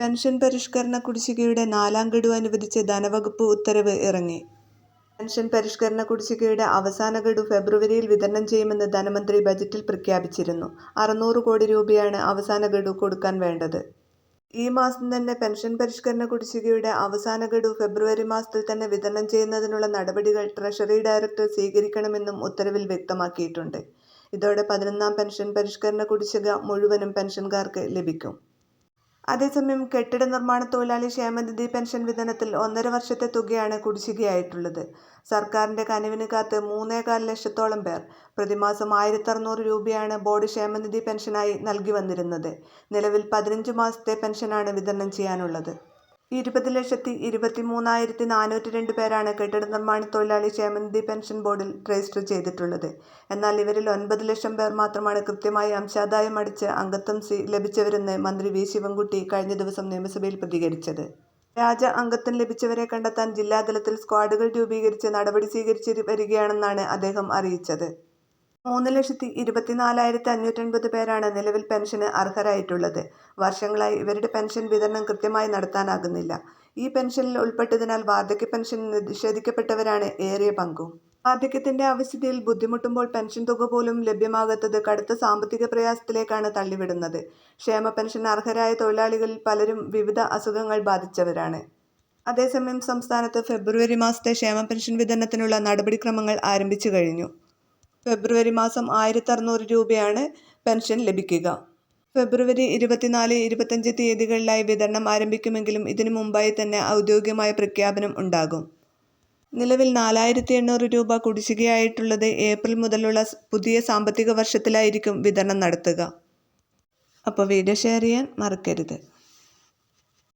Pension പരിഷ്കരണ കുടിശ്ശികയുടെ നാലാം ഗഡു അനുവദിച്ച് ധനവകുപ്പ് ഉത്തരവ് ഇറങ്ങി. പെൻഷൻ പരിഷ്കരണ കുടിശ്ശികയുടെ അവസാന ഗഡു ഫെബ്രുവരിയിൽ വിതരണം ചെയ്യുമെന്ന് ധനമന്ത്രി ബജറ്റിൽ പ്രഖ്യാപിച്ചിരുന്നു. അറുന്നൂറ് കോടി രൂപയാണ് അവസാന ഗഡു കൊടുക്കാൻ വേണ്ടത്. ഈ മാസം തന്നെ പെൻഷൻ പരിഷ്കരണ കുടിശ്ശികയുടെ അവസാന ഗഡു ഫെബ്രുവരി മാസത്തിൽ തന്നെ വിതരണം ചെയ്യുന്നതിനുള്ള നടപടികൾ ട്രഷറി ഡയറക്ടർ സ്വീകരിക്കണമെന്നും ഉത്തരവിൽ വ്യക്തമാക്കിയിട്ടുണ്ട്. ഇതോടെ പതിനൊന്നാം പെൻഷൻ പരിഷ്കരണ കുടിശ്ശിക മുഴുവനും പെൻഷൻകാർക്ക് ലഭിക്കും. അതേസമയം കെട്ടിട നിർമ്മാണ തൊഴിലാളി ക്ഷേമനിധി പെൻഷൻ വിതരണത്തിൽ ഒന്നര വർഷത്തെ തുകയാണ് കുടിശ്ശികയായിട്ടുള്ളത്. സർക്കാരിന്റെ കനിവിന് കാത്ത് മൂന്നേകാൽ ലക്ഷത്തോളം പേർ പ്രതിമാസം ആയിരത്തറുന്നൂറ് രൂപയാണ് ബോർഡ് ക്ഷേമനിധി പെൻഷനായി നൽകി വന്നിരുന്നത്. നിലവിൽ പതിനഞ്ച് മാസത്തെ പെൻഷനാണ് വിതരണം ചെയ്യാനുള്ളത്. ഇരുപത് ലക്ഷത്തി ഇരുപത്തി മൂന്നായിരത്തി നാനൂറ്റി രണ്ട് പേരാണ് കെട്ടിട നിർമ്മാണ തൊഴിലാളി ക്ഷേമനിധി പെൻഷൻ ബോർഡിൽ രജിസ്റ്റർ ചെയ്തിട്ടുള്ളത്. എന്നാൽ ഇവരിൽ ഒൻപത് ലക്ഷം പേർ മാത്രമാണ് കൃത്യമായി അംശാദായം അടിച്ച് അംഗത്വം ലഭിച്ചവരെന്ന് മന്ത്രി വി. ശിവൻകുട്ടി കഴിഞ്ഞ ദിവസം നിയമസഭയിൽ പ്രതികരിച്ചത്. വ്യാജ അംഗത്വം ലഭിച്ചവരെ കണ്ടെത്താൻ ജില്ലാതലത്തിൽ സ്ക്വാഡുകൾ രൂപീകരിച്ച് നടപടി സ്വീകരിച്ച് വരികയാണെന്നാണ് അദ്ദേഹം അറിയിച്ചത്. മൂന്ന് ലക്ഷത്തി ഇരുപത്തിനാലായിരത്തി അഞ്ഞൂറ്റൻപത് പേരാണ് നിലവിൽ പെൻഷന് അർഹരായിട്ടുള്ളത്. വർഷങ്ങളായി ഇവരുടെ പെൻഷൻ വിതരണം കൃത്യമായി നടത്താനാകുന്നില്ല. ഈ പെൻഷനിൽ ഉൾപ്പെട്ടതിനാൽ വാർദ്ധക്യ പെൻഷൻ നിഷേധിക്കപ്പെട്ടവരാണ് ഏറിയ പങ്കും. വാർദ്ധക്യത്തിന്റെ അവസ്ഥയിൽ ബുദ്ധിമുട്ടുമ്പോൾ പെൻഷൻ തുക പോലും ലഭ്യമാകാത്തത് കടുത്ത സാമ്പത്തിക പ്രയാസത്തിലേക്കാണ് തള്ളിവിടുന്നത്. ക്ഷേമ പെൻഷൻ അർഹരായ തൊഴിലാളികളിൽ പലരും വിവിധ അസുഖങ്ങൾ ബാധിച്ചവരാണ്. അതേസമയം സംസ്ഥാനത്ത് ഫെബ്രുവരി മാസത്തെ ക്ഷേമ പെൻഷൻ വിതരണത്തിനുള്ള നടപടിക്രമങ്ങൾ ആരംഭിച്ചു കഴിഞ്ഞു. ഫെബ്രുവരി മാസം ആയിരത്തി അറുന്നൂറ് രൂപയാണ് പെൻഷൻ ലഭിക്കുക. ഫെബ്രുവരി ഇരുപത്തിനാല്, ഇരുപത്തഞ്ച് തീയതികളിലായി വിതരണം ആരംഭിക്കുമെങ്കിലും ഇതിനു മുമ്പായി തന്നെ ഔദ്യോഗികമായ പ്രഖ്യാപനം ഉണ്ടാകും. നിലവിൽ നാലായിരത്തി എണ്ണൂറ് രൂപ കുടിശ്ശികയായിട്ടുള്ളത് ഏപ്രിൽ മുതലുള്ള പുതിയ സാമ്പത്തിക വർഷത്തിലായിരിക്കും വിതരണം നടത്തുക. അപ്പോൾ വീഡിയോ ഷെയർ ചെയ്യാൻ മറക്കരുത്.